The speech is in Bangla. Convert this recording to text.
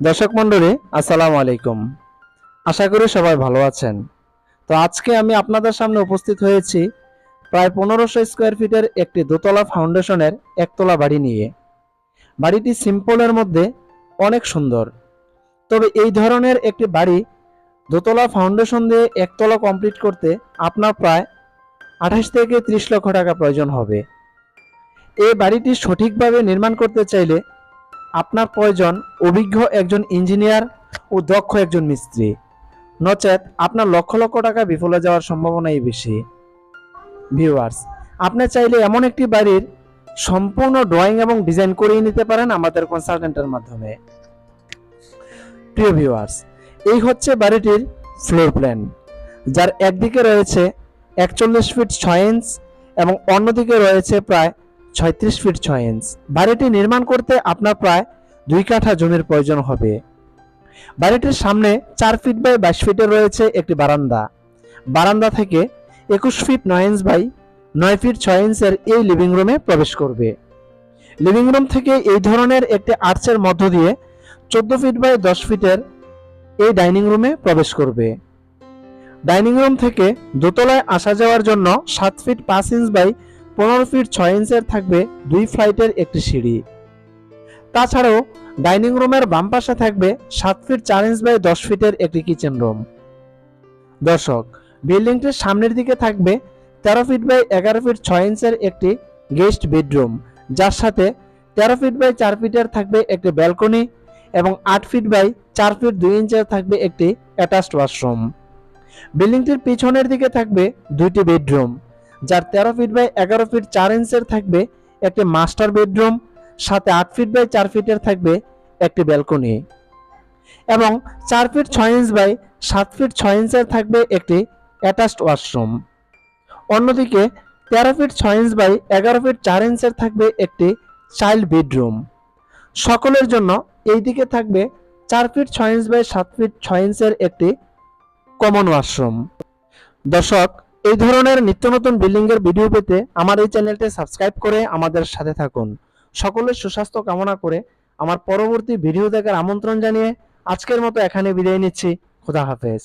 দর্শক মণ্ডলী, আসসালামু আলাইকুম। আশা করি সবাই ভালো আছেন। তো আজকে আমি আপনাদের সামনে উপস্থিত হয়েছি প্রায় পনেরোশো স্কোয়ার ফিটের একটি দোতলা ফাউন্ডেশনের একতলা বাড়ি নিয়ে। বাড়িটি সিম্পলের মধ্যে অনেক সুন্দর। তবে এই ধরনের একটি বাড়ি দোতলা ফাউন্ডেশন দিয়ে একতলা কমপ্লিট করতে আপনার প্রায় আঠাশ থেকে ত্রিশ লক্ষ টাকা প্রয়োজন হবে। এই বাড়িটি সঠিকভাবে নির্মাণ করতে চাইলে আপনার প্রয়োজন অভিজ্ঞ একজন ইঞ্জিনিয়ার ও দক্ষ একজন মিস্ত্রি। নচেত আপনার লক্ষ লক্ষ টাকা বিফলে যাওয়ার সম্ভাবনাই বেশি। ভিউয়ার্স আপনি চাইলে এমন একটি বাড়ির সম্পূর্ণ ড্রয়িং এবং ডিজাইন করিয়ে নিতে পারেন আমাদের কনসালটেন্টের মাধ্যমে। প্রিয় ভিউয়ার্স এই হচ্ছে বাড়িটির ফ্লোর প্ল্যান যার একদিকে রয়েছে একচল্লিশ ফিট ছয় ইঞ্চ এবং অন্যদিকে রয়েছে প্রায় ছয়ত্রিশ ফিট ছয় ইঞ্চ। বাড়িটি নির্মাণ করতে আপনার প্রায় দুই কাঠা জমির প্রয়োজন হবে। বাড়িটির সামনে চার ফিট বাই বাইশ ফিটে রয়েছে একটি বারান্দা। বারান্দা থেকে একুশ ফিট নয় ইঞ্চ বাই নয় ফিট ছয় ইঞ্চের এই লিভিং রুমে প্রবেশ করবে। লিভিং রুম থেকে এই ধরনের একটি আর্চের মধ্য দিয়ে চোদ্দ ফিট বাই দশ ফিটের এই ডাইনিং রুমে প্রবেশ করবে। ডাইনিং রুম থেকে দোতলায় আসা যাওয়ার জন্য সাত ফিট পাঁচ ইঞ্চ বাই পনেরো ফিট ছয় ইঞ্চের থাকবে দুই ফ্লাইটের একটি সিঁড়ি। তাছাড়াও ডাইনিং রুমের বাম পাশে থাকবে সাত ফিট চার ইঞ্চ বাই দশ ফিটের একটি কিচেন রুম। দর্শক, বিল্ডিংটির সামনের দিকে থাকবে তেরো ফিট বাই এগারো ফিট ছয় ইঞ্চের একটি গেস্ট বেডরুম, যার সাথে তেরো ফিট বাই চার ফিটের থাকবে একটি ব্যালকনি এবং আট ফিট বাই চার ফিট দুই ইঞ্চের থাকবে একটি অ্যাটাচড ওয়াশরুম। বিল্ডিংটির পিছনের দিকে থাকবে দুইটি বেডরুম। যার তেরো ফিট বাই এগারো ফিট চার ইঞ্চের থাকবে একটি মাস্টার বেডরুম সাথে আট ফিট বাই চার ফিটের থাকবে একটি ব্যালকনি এবং চার ফিট ছয় ইঞ্চ বাই সাত ফিট ছয় ইঞ্চের থাকবে একটি অ্যাটাচড ওয়াশরুম অন্যদিকে তেরো ফিট ছয় ইঞ্চ বাই এগারো ফিট চার ইঞ্চের থাকবে একটি চাইল্ড বেডরুম সকলের জন্য এই দিকে থাকবে চার ফিট ছয় ইঞ্চ বাই সাত ফিট ছয় ইঞ্চের একটি কমন ওয়াশরুম দর্শক এই ধরনের নিত্য নতুন বিল্ডিং এর ভিডিও পেতে আমার এই চ্যানেলটি সাবস্ক্রাইব করে আমাদের সাথে থাকুন। সকলের সুস্বাস্থ্য কামনা করে আমার পরবর্তী ভিডিও দেখার আমন্ত্রণ জানিয়ে আজকের মতো এখানে বিদায় নিচ্ছি। খোদা হাফেজ।